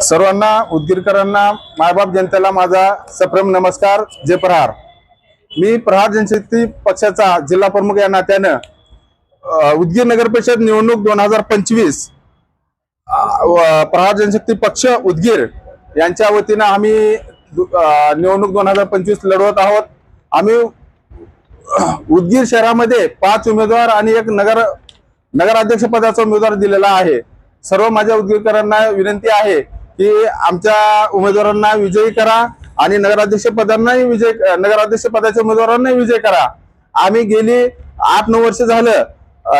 सर्वांना उदगीरकरांना मायबाप जनतेला माझा सप्रेम नमस्कार जय प्रहार. मी प्रहार जनशक्ती पक्षाचा जिल्हा प्रमुख या नात्यानं उदगीर नगर परिषद निवडणूक दोन हजार पंचवीस प्रहार जनशक्ती पक्ष उदगीर यांच्या वतीनं आम्ही दु- निवडणूक दोन हजार पंचवीस लढवत आहोत. आम्ही उदगीर शहरामध्ये पाच उमेदवार आणि एक नगर नगराध्यक्ष पदाचा उमेदवार दिलेला आहे. सर्व माझ्या उदगीरकरांना विनंती आहे की आमच्या उमेदवारांना विजयी करा आणि नगराध्यक्ष पदांनाही विजय नगराध्यक्ष पदाच्या उमेदवारांनाही विजय करा. आम्ही गेली आठ नऊ वर्ष झालं.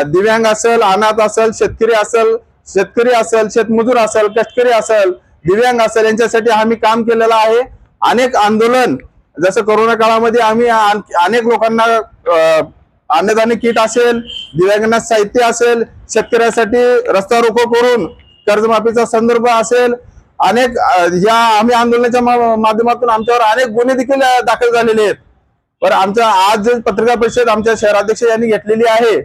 दिव्यांग असेल अनाथ असेल शेतकरी असेल शेतकरी असेल शेतमजूर असेल कष्टकरी असेल दिव्यांग असेल यांच्यासाठी आम्ही काम केलेलं आहे. अनेक आंदोलन जसं कोरोना काळामध्ये आम्ही अनेक लोकांना अ, अन्नधान्य किट असेल दिव्यांगांना साहित्य असेल शेतकऱ्यासाठी रस्ता रोको करून कर्जमाफीचा संदर्भ असेल अनेक या आम्ही आंदोलनाच्या मा- माध्यमातून आमच्यावर अनेक गुन्हे देखील दाखल झालेले आहेत. पण आमच्या आज जे पत्रकार परिषद आमच्या शहराध्यक्ष यांनी घेतलेली आहे.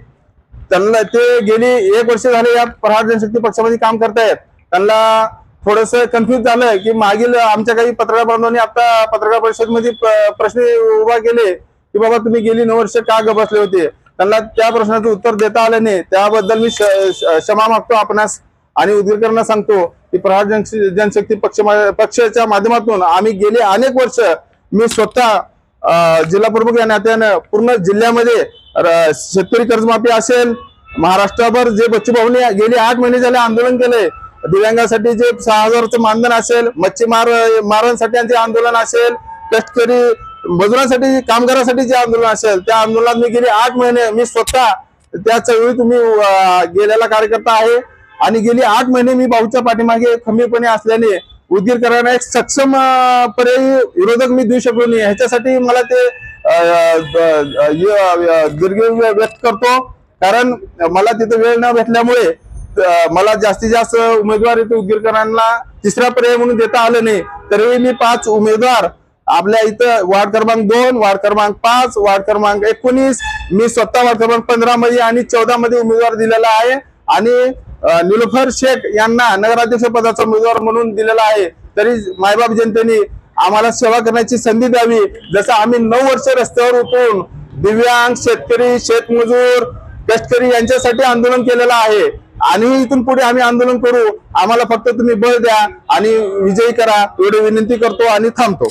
त्यांना ते गेली एक वर्ष झाले या प्रहार जनशक्ती पक्षामध्ये काम करतायत. त्यांना थोडस कन्फ्युज झालं की मागील आमच्या काही पत्रकार बांधवांनी आता पत्रकार परिषदमध्ये प्रश्न उभा केले की बाबा तुम्ही गेली नऊ वर्ष का ग बसले होते? त्यांना त्या प्रश्नाचं उत्तर देता आलं नाही. त्याबद्दल मी श- क्षमा मागतो आपणास आणि उदगीरकरांना सांगतो. ती प्रहार जनश- जनशक्ती पक्ष पक्षाच्या माध्यमातून आम्ही गेले अनेक वर्ष. मी स्वतः जिल्हा प्रमुख या नात्यानं पूर्ण जिल्ह्यामध्ये र- शेतकरी कर्जमाफी असेल महाराष्ट्राभर जे बच्चूभाऊने गेले आठ महिने झाले आंदोलन केले दिव्यांगासाठी जे सहा हजारचं मानधन असेल मच्छीमार मारांसाठी आंदोलन असेल कष्टकरी मजुरांसाठी कामगारांसाठी जे आंदोलन असेल त्या आंदोलनात मी गेले आठ महिने. मी स्वतः त्या चळवळीत तुम्ही गेलेला कार्यकर्ता आहे. आणि गेली आठ महिने मी भाऊच्या पाठीमागे खंबीरपणे असल्याने उदगीरकरांना एक सक्षम पर्यायी विरोधक मी देऊ शकलो नाही. ह्याच्यासाठी मला ते अं, दीर्घ व्यक्त करतो. कारण मला तिथे वेळ न भेटल्यामुळे मला जास्तीत जास्त उमेदवार इथे उदगीरकरांना तिसरा पर्याय म्हणून देता आलं नाही. तरीही मी पाच उमेदवार आपल्या इथं वार्ड क्रमांक दोन वार्ड क्रमांक पाच वार्ड क्रमांक एकोणीस मी स्वतः वार्ड क्रमांक पंधरा मध्ये आणि चौदा मध्ये उमेदवार दिलेला आहे. आणि निलोफर शेख यांना नगराध्यक्ष पदाचा उमेदवार म्हणून दिलेला आहे. तरी मायबाप जनतेने आम्हाला सेवा करण्याची संधी द्यावी. जसं आम्ही नऊ वर्ष रस्त्यावर उतरून दिव्यांग शेतकरी शेतमजूर कष्टकरी यांच्यासाठी आंदोलन केलेलं आहे. आणि इथून पुढे आम्ही आंदोलन करू. आम्हाला फक्त तुम्ही बळ द्या आणि विजयी करा. एवढी विनंती करतो आणि थांबतो.